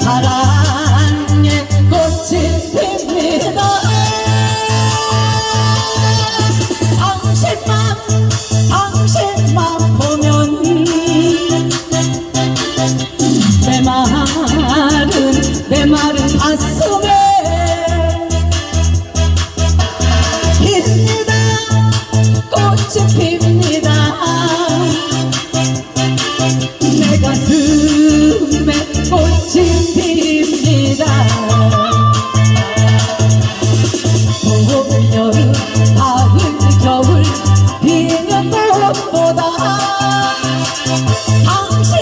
사랑 내 가슴에 꽃이 핍니다. 봄, 여름, 가을, 겨울 비는 봄보다 당신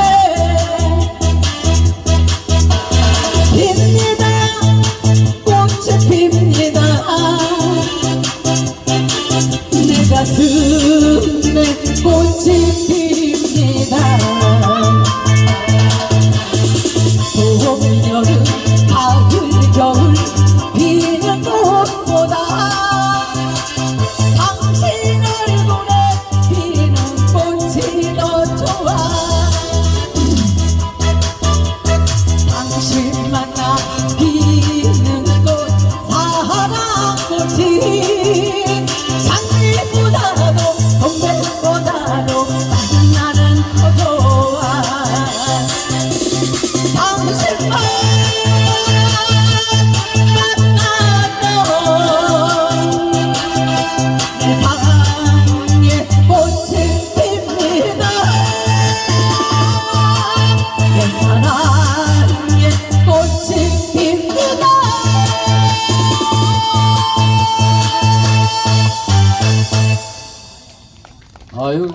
가슴에 꽃이 피립니다. 봄, 여름, 가을, 겨울 피는 꽃보다 당신 얼굴에 피는 꽃이 더 좋아. 당신 만나 피는 꽃 사랑꽃이 Hayır.